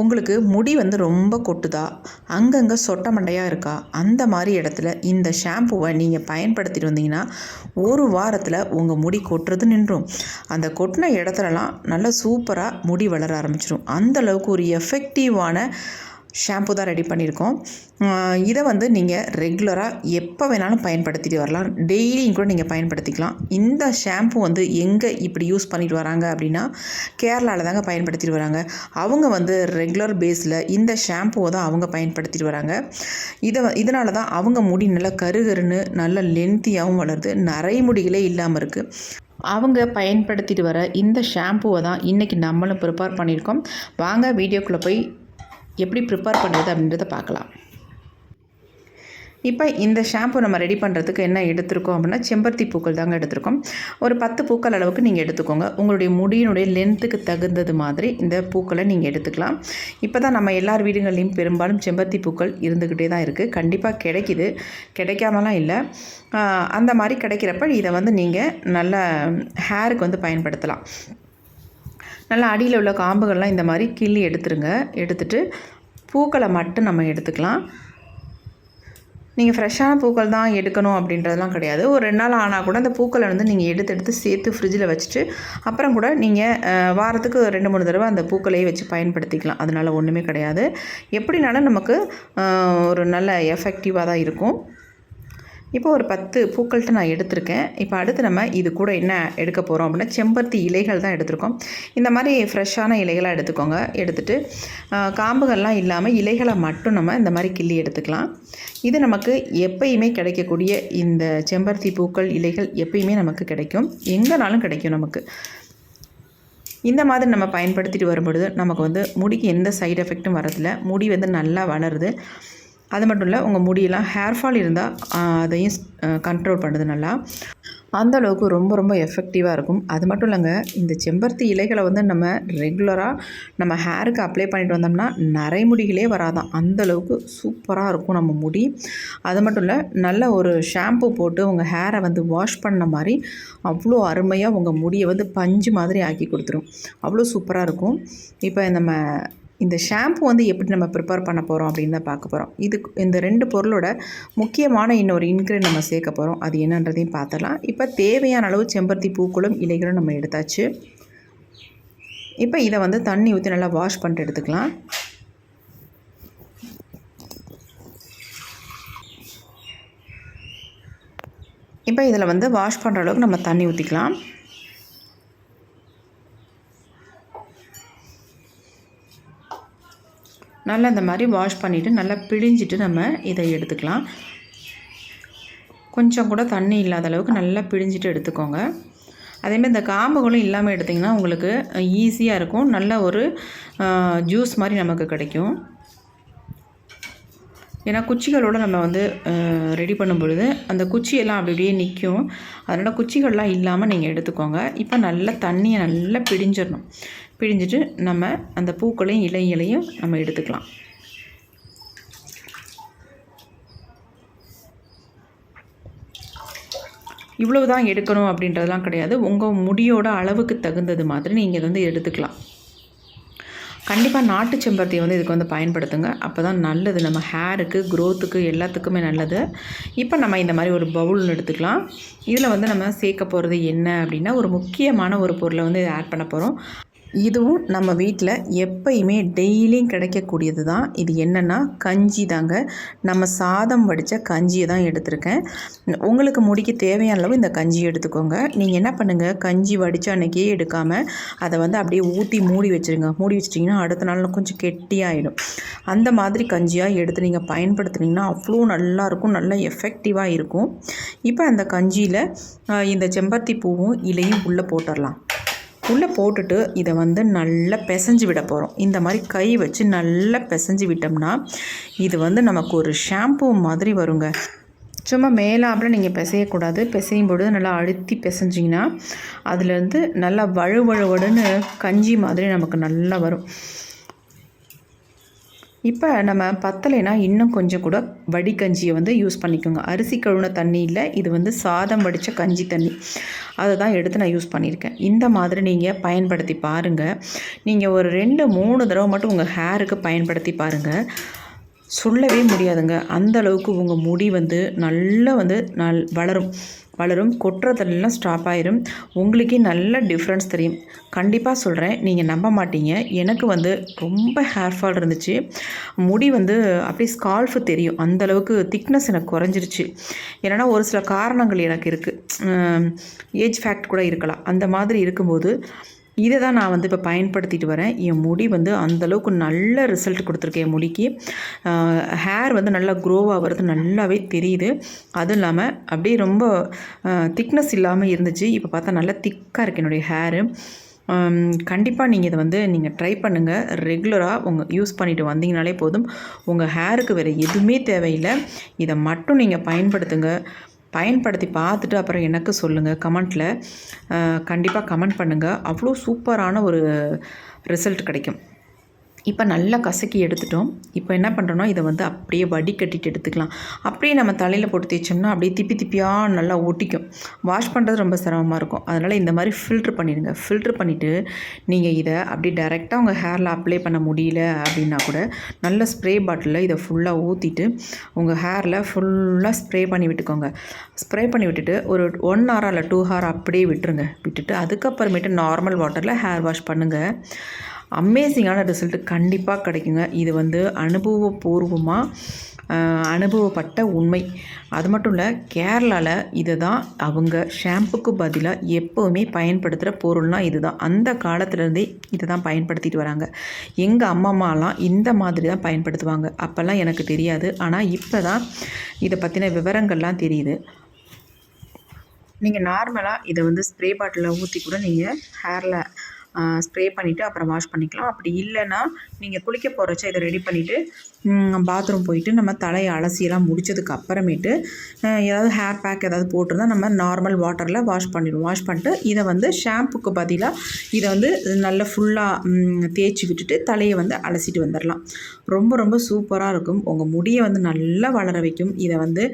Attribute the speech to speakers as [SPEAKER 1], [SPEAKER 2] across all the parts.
[SPEAKER 1] உங்களுக்கு முடி வந்து ரொம்ப கொட்டுதா? அங்கங்கே சொட்ட மண்டையாக இருக்கா? அந்த மாதிரி இடத்துல இந்த ஷாம்புவை நீங்கள் பயன்படுத்திட்டு வந்தீங்கன்னா ஒரு வாரத்தில் உங்கள் முடி கொட்டுறது நின்றும். அந்த கொட்டின இடத்துலலாம் நல்லா சூப்பராக முடி வளர ஆரம்பிச்சிடும் அந்த அளவுக்கு ஒரு எஃபெக்டிவான ஷாம்பு தான் ரெடி பண்ணியிருக்கோம். இதை வந்து நீங்கள் ரெகுலராக எப்போ வேணாலும் பயன்படுத்திட்டு வரலாம். டெய்லியும் கூட நீங்கள் பயன்படுத்திக்கலாம். இந்த ஷாம்பு வந்து எங்கே இப்படி யூஸ் பண்ணிட்டு வராங்க அப்படின்னா கேரளாவில் தாங்க பயன்படுத்திட்டு வராங்க. அவங்க வந்து ரெகுலர் பேஸில் இந்த ஷாம்புவை தான் அவங்க பயன்படுத்திட்டு வராங்க. இதை இதனால தான் அவங்க முடி நல்லா கருகருன்னு நல்ல லென்த்தியாகவும் வளருது. நிறைய முடிகளே இல்லாமல் இருக்குது அவங்க பயன்படுத்திட்டு வர இந்த ஷாம்புவை தான் இன்றைக்கி நம்மளும் ப்ரிப்பேர் பண்ணியிருக்கோம். வாங்க வீடியோக்குள்ளே போய் எப்படி ப்ரிப்பேர் பண்ணுறது அப்படின்றத பார்க்கலாம். இப்போ இந்த ஷாம்பு நம்ம ரெடி பண்ணுறதுக்கு என்ன எடுத்திருக்கோம் அப்படின்னா செம்பருத்தி பூக்கள் தாங்க எடுத்திருக்கோம். ஒரு பத்து பூக்கள் அளவுக்கு நீங்கள் எடுத்துக்கோங்க. உங்களுடைய முடியினுடைய லென்த்துக்கு தகுந்தது மாதிரி இந்த பூக்களை நீங்கள் எடுத்துக்கலாம். இப்போ தான் நம்ம எல்லார் வீடுகள்லையும் பெரும்பாலும் செம்பருத்தி பூக்கள் இருந்துக்கிட்டே தான் இருக்குது கண்டிப்பாக கிடைக்குது. கிடைக்காமலாம் இல்லை. அந்த மாதிரி கிடைக்கிறப்ப இதை வந்து நீங்கள் நல்ல ஹேருக்கு வந்து பயன்படுத்தலாம். நல்லா அடியில் உள்ள காம்புகள்லாம் இந்த மாதிரி கிள்ளி எடுத்துருங்க. எடுத்துகிட்டு பூக்களை மட்டும் நம்ம எடுத்துக்கலாம். நீங்கள் ஃப்ரெஷ்ஷான பூக்கள் தான் எடுக்கணும் அப்படின்றதெல்லாம் கிடையாது. ஒரு ரெண்டு நாள் ஆனால் கூட அந்த பூக்களை வந்து நீங்கள் எடுத்து எடுத்து சேர்த்து ஃப்ரிட்ஜில் வச்சுட்டு அப்புறம் கூட நீங்கள் வாரத்துக்கு ரெண்டு மூணு தடவை அந்த பூக்களையே வச்சு பயன்படுத்திக்கலாம். அதனால் ஒன்றுமே கிடையாது. எப்படினாலும் நமக்கு ஒரு நல்ல எஃபெக்டிவாக தான் இருக்கும். இப்போ ஒரு பத்து பூக்கள்கிட்ட நான் எடுத்திருக்கேன். இப்போ அடுத்து நம்ம இது கூட என்ன எடுக்க போகிறோம் அப்படின்னா செம்பருத்தி இலைகள் தான் எடுத்திருக்கோம். இந்த மாதிரி ஃப்ரெஷ்ஷான இலைகளாக எடுத்துக்கோங்க. எடுத்துகிட்டு காம்புகள்லாம் இல்லாமல் இலைகளை மட்டும் நம்ம இந்த மாதிரி கிள்ளி எடுத்துக்கலாம். இது நமக்கு எப்பயுமே கிடைக்கக்கூடிய இந்த செம்பருத்தி பூக்கள் இலைகள் எப்பயுமே நமக்கு கிடைக்கும். எங்கேனாலும் கிடைக்கும் நமக்கு. இந்த மாதிரி நம்ம பயன்படுத்திட்டு வரும்பொழுது நமக்கு வந்து முடிக்கு எந்த சைடு எஃபெக்ட்டும் வரதில்லை. முடி வந்து நல்லா வளருது. அது மட்டும் இல்லை உங்கள் முடியெல்லாம் ஹேர் ஃபால் இருந்தால் அதையும் கண்ட்ரோல் பண்ணுது நல்லா. அந்த அளவுக்கு ரொம்ப ரொம்ப எஃபெக்டிவாக இருக்கும். அது மட்டும் இல்லைங்க இந்த செம்பருத்தி இலைகளை வந்து நம்ம ரெகுலராக நம்ம ஹேருக்கு அப்ளை பண்ணிட்டு வந்தோம்னா நரைமுடிகளே வராதான் அந்த அளவுக்கு சூப்பராக இருக்கும் நம்ம முடி. அது மட்டும் இல்லை நல்ல ஒரு ஷாம்பு போட்டு உங்கள் ஹேரை வந்து வாஷ் பண்ண மாதிரி அவ்வளோ அருமையாக உங்கள் முடியை வந்து பஞ்சு மாதிரி ஆக்கி கொடுத்துரும். அவ்வளோ சூப்பராக இருக்கும். இப்போ நம்ம இந்த ஷாம்பு வந்து எப்படி நம்ம ப்ரிப்பேர் பண்ண போகிறோம் அப்படின்னு தான் பார்க்க போகிறோம் இது இந்த ரெண்டு பொருளோட முக்கியமான இன்னொரு இன்க்ரீடியன்ட் நம்ம சேர்க்க போகிறோம் அது என்னன்றதையும் பார்த்துடலாம். இப்போ தேவையான அளவு செம்பருத்தி பூக்களும் இலைகளும் நம்ம எடுத்தாச்சு. இப்போ இதை வந்து தண்ணி ஊற்றி நல்லா வாஷ் பண்ணிட்டு எடுத்துக்கலாம். இப்போ இதில் வந்து வாஷ் பண்ணுற அளவுக்கு நம்ம தண்ணி ஊற்றிக்கலாம் நல்லா இந்த மாதிரி வாஷ் பண்ணிவிட்டு நல்லா பிழிஞ்சிட்டு நம்ம இதை எடுத்துக்கலாம். கொஞ்சம் கூட தண்ணி இல்லாத அளவுக்கு நல்லா பிழிஞ்சிட்டு எடுத்துக்கோங்க. அதேமாதிரி இந்த காம்புகளும் இல்லாமல் எடுத்திங்கன்னா உங்களுக்கு ஈஸியாக இருக்கும். நல்ல ஒரு ஜூஸ் மாதிரி நமக்கு கிடைக்கும். ஏன்னா குச்சிகளோடு நம்ம வந்து ரெடி பண்ணும் பொழுது அந்த குச்சியெல்லாம் அப்படி அப்படியே நிற்கும் அதனால் குச்சிகள்லாம் இல்லாமல் நீங்கள் எடுத்துக்கோங்க. இப்போ நல்லா தண்ணியை நல்லா பிடிஞ்சிடணும் பிழிஞ்சிட்டு நம்ம அந்த பூக்களையும் இலைகளையும் நம்ம எடுத்துக்கலாம். இவ்வளவு தான் எடுக்கணும் அப்படின்றதெல்லாம் கிடையாது. உங்கள் முடியோட அளவுக்கு தகுந்தது மாதிரி நீங்கள் இதை வந்து எடுத்துக்கலாம். கண்டிப்பாக நாட்டு செம்பருத்தி வந்து இதுக்கு வந்து பயன்படுத்துங்க. அப்போ தான் நல்லது. நம்ம ஹேருக்கு க்ரோத்துக்கு எல்லாத்துக்குமே நல்லது. இப்போ நம்ம இந்த மாதிரி ஒரு பவுல் எடுத்துக்கலாம். இதில் வந்து நம்ம சேர்க்க போகிறது என்ன அப்படின்னா ஒரு முக்கியமான ஒரு பொருளை வந்து ஆட் பண்ண போகிறோம் இதுவும் நம்ம வீட்டில் எப்பயுமே டெய்லியும் கிடைக்கக்கூடியது தான் இது என்னென்னா கஞ்சி தாங்க. நம்ம சாதம் வடித்த கஞ்சியை தான் எடுத்திருக்கேன். உங்களுக்கு முடிக்க தேவையான அளவு இந்த கஞ்சி எடுத்துக்கோங்க. நீங்கள் என்ன பண்ணுங்கள் கஞ்சி வடித்த அன்றைக்கே எடுக்காமல் அதை வந்து அப்படியே ஊற்றி மூடி வச்சுருங்க. மூடி வச்சிட்டிங்கன்னா அடுத்த நாள் கொஞ்சம் கெட்டியாகிடும் அந்த மாதிரி கஞ்சியாக எடுத்து நீங்கள் பயன்படுத்துனீங்கன்னா அவ்வளோ நல்லாயிருக்கும் நல்லா எஃபெக்டிவாக இருக்கும். இப்போ அந்த கஞ்சியில் இந்த செம்பருத்தி பூவும் இலையும் உள்ளே போட்டுடலாம் உள்ளே போட்டுட்டு இதை வந்து நல்லா பிசைஞ்சு விட போகிறோம். இந்த மாதிரி கை வச்சு நல்லா பிசைஞ்சு விட்டோம்னா இது வந்து நமக்கு ஒரு ஷாம்பூ மாதிரி வருங்க. சும்மா மேலாப்பில் நீங்கள் பிசையக்கூடாது. பிசையும் பொழுது நல்லா அழுத்தி பிசைஞ்சிங்கன்னா அதுலேருந்து நல்லா வழு வழுவடுன்னு கஞ்சி மாதிரி நமக்கு நல்லா வரும். இப்போ நம்ம பத்தலைனா இன்னும் கொஞ்சம் கூட வடிகஞ்சியை வந்து யூஸ் பண்ணிக்கோங்க. அரிசி கழுவுன தண்ணி இல்லை இது வந்து சாதம் வடித்த கஞ்சி தண்ணி. அதை தான் எடுத்து நான் யூஸ் பண்ணியிருக்கேன். இந்த மாதிரி நீங்கள் பயன்படுத்தி பாருங்கள் நீங்கள் ஒரு ரெண்டு மூணு தடவை மட்டும் உங்கள் ஹேருக்கு பயன்படுத்தி பாருங்கள் சொல்லவே முடியாதுங்க. அந்த அளவுக்கு உங்கள் முடி வந்து நல்லா வந்து நல் வளரும். வளரும் கொட்டுறதெல்லாம் ஸ்டாப் ஆயிரும். உங்களுக்கே நல்ல டிஃப்ரென்ஸ் தெரியும். கண்டிப்பாக சொல்கிறேன் நீங்கள் நம்ப மாட்டீங்க. எனக்கு வந்து ரொம்ப ஹேர் ஃபால் இருந்துச்சு. முடி வந்து அப்படியே ஸ்கால்ஃபு தெரியும். அந்தளவுக்கு திக்னஸ் எனக்கு குறைஞ்சிருச்சு. ஏன்னா ஒரு சில காரணங்கள் எனக்கு இருக்குது ஏஜ் ஃபேக்ட் கூட இருக்கலாம். அந்த மாதிரி இருக்கும்போது இதை தான் நான் வந்து இப்போ பயன்படுத்திட்டு வரேன். என் முடி வந்து அந்தளவுக்கு நல்ல ரிசல்ட் கொடுத்துருக்கேன் என் முடிக்கு. ஹேர் வந்து நல்லா க்ரோ ஆகிறது நல்லாவே தெரியுது. அதுவும் இல்லாமல் அப்படியே ரொம்ப திக்னஸ் இல்லாமல் இருந்துச்சு. இப்போ பார்த்தா நல்லா திக்காக இருக்குது என்னுடைய ஹேரு கண்டிப்பாக நீங்கள் இதை வந்து நீங்கள் ட்ரை பண்ணுங்கள் ரெகுலராக உங்கள் யூஸ் பண்ணிவிட்டு வந்தீங்கனாலே போதும். உங்கள் ஹேருக்கு வேறு எதுவுமே தேவையில்லை. இதை மட்டும் நீங்கள் பயன்படுத்துங்க. பயன்படுத்தி பார்த்துட்டு அப்புறம் எனக்கு சொல்லுங்கள் கமெண்ட்டில் கண்டிப்பாக கமெண்ட் பண்ணுங்கள் அவ்வளோ சூப்பரான ஒரு ரிசல்ட் கிடைக்கும். இப்போ நல்லா கசக்கி எடுத்துட்டோம். இப்போ என்ன பண்ணுறோன்னா இதை வந்து அப்படியே வடிகட்டிட்டு எடுத்துக்கலாம். அப்படியே நம்ம தலையில் போட்டு தேய்ச்சோம்னா அப்படியே திப்பி திப்பியாக நல்லா ஒட்டிக்கும். வாஷ் பண்ணுறது ரொம்ப சிரமமாக இருக்கும். அதனால் இந்த மாதிரி ஃபில்ட்ரு பண்ணிடுங்க. ஃபில்ட்ரு பண்ணிவிட்டு நீங்கள் இதை அப்படியே டைரெக்டாக உங்கள் ஹேரில் அப்ளை பண்ண முடியல அப்படின்னா கூட நல்ல ஸ்ப்ரே பாட்டிலில் இதை ஃபுல்லாக ஊற்றிட்டு உங்கள் ஹேரில் ஃபுல்லாக ஸ்ப்ரே பண்ணி விட்டுக்கோங்க. ஸ்ப்ரே பண்ணி விட்டுட்டு ஒரு ஒன் ஹவர் இல்லை டூ ஹவர் அப்படியே விட்டுருங்க. விட்டுட்டு அதுக்கப்புறமேட்டு நார்மல் வாட்டரில் ஹேர் வாஷ் பண்ணுங்கள் அமேசிங்கான ரிசல்ட் கண்டிப்பாக கிடைக்குங்க. இது வந்து அனுபவபூர்வமாக அனுபவப்பட்ட உண்மை. அது மட்டும் இல்லை கேரளாவில் இதை தான் அவங்க ஷாம்புக்கு பதிலாக எப்போவுமே பயன்படுத்துகிற பொருள்னால் இது தான் அந்த காலத்துலேருந்தே இதை தான் பயன்படுத்திட்டு வராங்க. எங்கள் அம்மா அம்மாலாம் இந்த மாதிரி தான் பயன்படுத்துவாங்க. அப்போல்லாம் எனக்கு தெரியாது. ஆனால் இப்போ தான் இதை பற்றின விவரங்கள்லாம் தெரியுது. நீங்கள் நார்மலாக இதை வந்து ஸ்ப்ரே பாட்டிலில் ஊற்றி கூட நீங்கள் ஹேரில் ஸ்ப்ரே பண்ணிவிட்டு அப்புறம் வாஷ் பண்ணிக்கலாம். அப்படி இல்லைன்னா நீங்கள் குளிக்க போகிறச்ச இதை ரெடி பண்ணிவிட்டு பாத்ரூம் போயிட்டு நம்ம தலையை அலசியெல்லாம் முடித்ததுக்கு அப்புறமேட்டு ஏதாவது ஹேர் பேக் ஏதாவது போட்டிருந்தா நம்ம நார்மல் வாட்டரில் வாஷ் பண்ணிடுவோம் வாஷ் பண்ணிட்டு இதை வந்து ஷாம்புக்கு பதிலாக இதை வந்து நல்லா ஃபுல்லாக தேய்ச்சி விட்டுட்டு தலையை வந்து அலசிட்டு வந்துடலாம் ரொம்ப ரொம்ப சூப்பராக இருக்கும். உங்கள் முடியை வந்து நல்லா வளர வைக்கும். இதை வந்து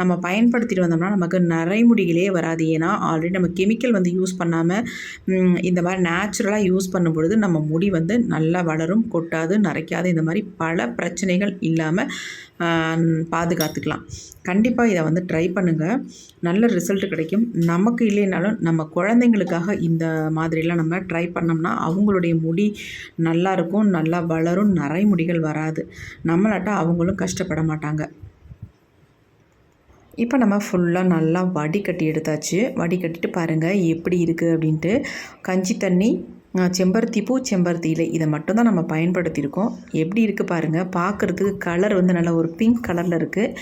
[SPEAKER 1] நம்ம பயன்படுத்திட்டு வந்தோம்னா நமக்கு நரைமுடிகளே வராது. ஏன்னா ஆல்ரெடி நம்ம கெமிக்கல் வந்து யூஸ் பண்ணாமல் இந்த மாதிரி நேச்சுரல் நேச்சுரலாக யூஸ் பண்ணும் பொழுது நம்ம முடி வந்து நல்லா வளரும் கொட்டாது நரைக்காது. இந்த மாதிரி பல பிரச்சனைகள் இல்லாமல் பாதுகாத்துக்கலாம். கண்டிப்பாக இதை வந்து ட்ரை பண்ணுங்கள் நல்ல ரிசல்ட் கிடைக்கும். நமக்கு இல்லைனாலும் நம்ம குழந்தைங்களுக்காக இந்த மாதிரிலாம் நம்ம ட்ரை பண்ணோம்னா அவங்களுடைய முடி நல்லா இருக்கும் நல்லா வளரும் நிறைய முடிகள் வராது. நம்மளாட்ட அவங்களும் கஷ்டப்பட மாட்டாங்க. இப்போ நம்ம ஃபுல்லாக நல்லா வடிகட்டி எடுத்தாச்சு. வடிகட்டிட்டு பாருங்கள் எப்படி இருக்குது அப்படின்ட்டு. கஞ்சி தண்ணி செம்பருத்தி பூ செம்பருத்தி இலை இதை மட்டும் தான் நம்ம பயன்படுத்தியிருக்கோம். எப்படி இருக்குது பாருங்கள் பார்க்குறதுக்கு கலர் வந்து நல்ல ஒரு பிங்க் கலரில் இருக்குது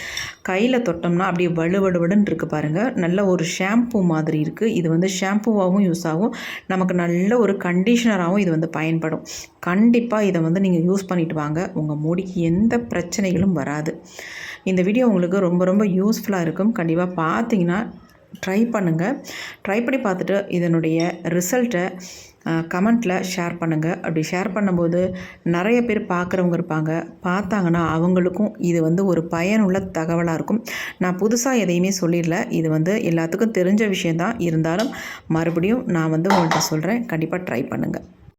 [SPEAKER 1] கையில் தொட்டோம்னா அப்படியே வலுவடுவடுன்னு இருக்குது பாருங்கள் நல்ல ஒரு ஷாம்பூ மாதிரி இருக்குது இது வந்து ஷாம்பூவாகவும் யூஸ் ஆகும். நமக்கு நல்ல ஒரு கண்டிஷனராகவும் இது வந்து பயன்படும். கண்டிப்பாக இதை வந்து நீங்கள் யூஸ் பண்ணிட்டு வாங்க. உங்கள் முடிக்கு எந்த பிரச்சனைகளும் வராது. இந்த வீடியோ உங்களுக்கு ரொம்ப ரொம்ப யூஸ்ஃபுல்லாக இருக்கும். கண்டிப்பாக பார்த்தீங்கன்னா ட்ரை பண்ணுங்கள் ட்ரை பண்ணி பார்த்துட்டு இதனுடைய ரிசல்ட்டை கமெண்ட்டில் ஷேர் பண்ணுங்கள் அப்படி ஷேர் பண்ணும்போது நிறைய பேர் பார்க்குறவங்க இருப்பாங்க. பார்த்தாங்கன்னா அவங்களுக்கும் இது வந்து ஒரு பயனுள்ள தகவலாக இருக்கும். நான் புதுசாக எதையுமே சொல்லிடல. இது வந்து எல்லாத்துக்கும் தெரிஞ்ச விஷயந்தான் இருந்தாலும் மறுபடியும் நான் வந்து உங்கள்கிட்ட சொல்கிறேன் கண்டிப்பாக ட்ரை பண்ணுங்கள்